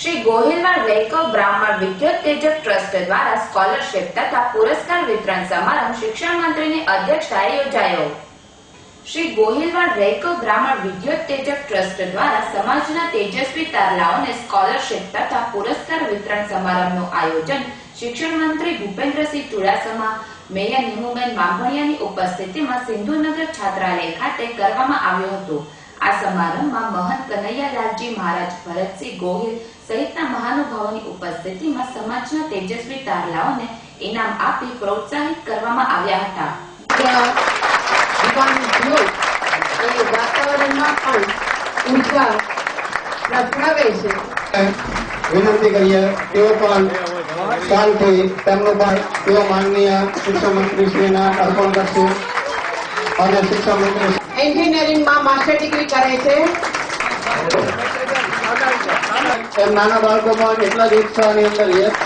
શ્રી ગોહિલવાડ વૈકવ બ્રાહ્મણ વિદ્યુત તેજક ટ્રસ્ટ દ્વારા સ્કોલરશિપ તથા પુરસ્કાર વિતરણ સમારંભ શિક્ષણ મંત્રીની અધ્યક્ષતાએ યોજાયો. શ્રી ગોહિલવાડ વૈકવ બ્રાહ્મણ વિદ્યુત તેજક ટ્રસ્ટ દ્વારા સમાજના તેજસ્વી તારલાઓને સ્કોલરશિપ તથા પુરસ્કાર વિતરણ સમારંભનું આયોજન શિક્ષણ મંત્રી ભૂપેન્દ્રસિંહ ચુડાસમા, મેયર નિમુબેન બાંભણિયાની ઉપસ્થિતિમાં સિંધુનગર છાત્રાલય ખાતે કરવામાં આવ્યું હતું. આ સમારંભમાં મહંત કનૈયાલાલજી મહારાજ ભરતસિંહ ગોહિલ સહિતના મહાનુભાવોની ઉપસ્થિતિમાં સમાજના તેજસ્વી તારલાઓને ઇનામ આપી પ્રોત્સાહિત કરવામાં આવ્યા હતા. વાતાવરણમાં પણ ઊર્જા પ્રસરાવે છે. વિનંતી કરીએ તેઓ પણ શાંતિ તેમનું પણ તેઓ માનનીય શિક્ષણ મંત્રી શ્રીના અર્પણ કરશે. અને શિક્ષણ મંત્રી એન્જિનિયરિંગમાં માસ્ટર ડિગ્રી કરે છે. એમ નાના બાળકો પણ એટલા જ ઉત્સાહની અંદર યશ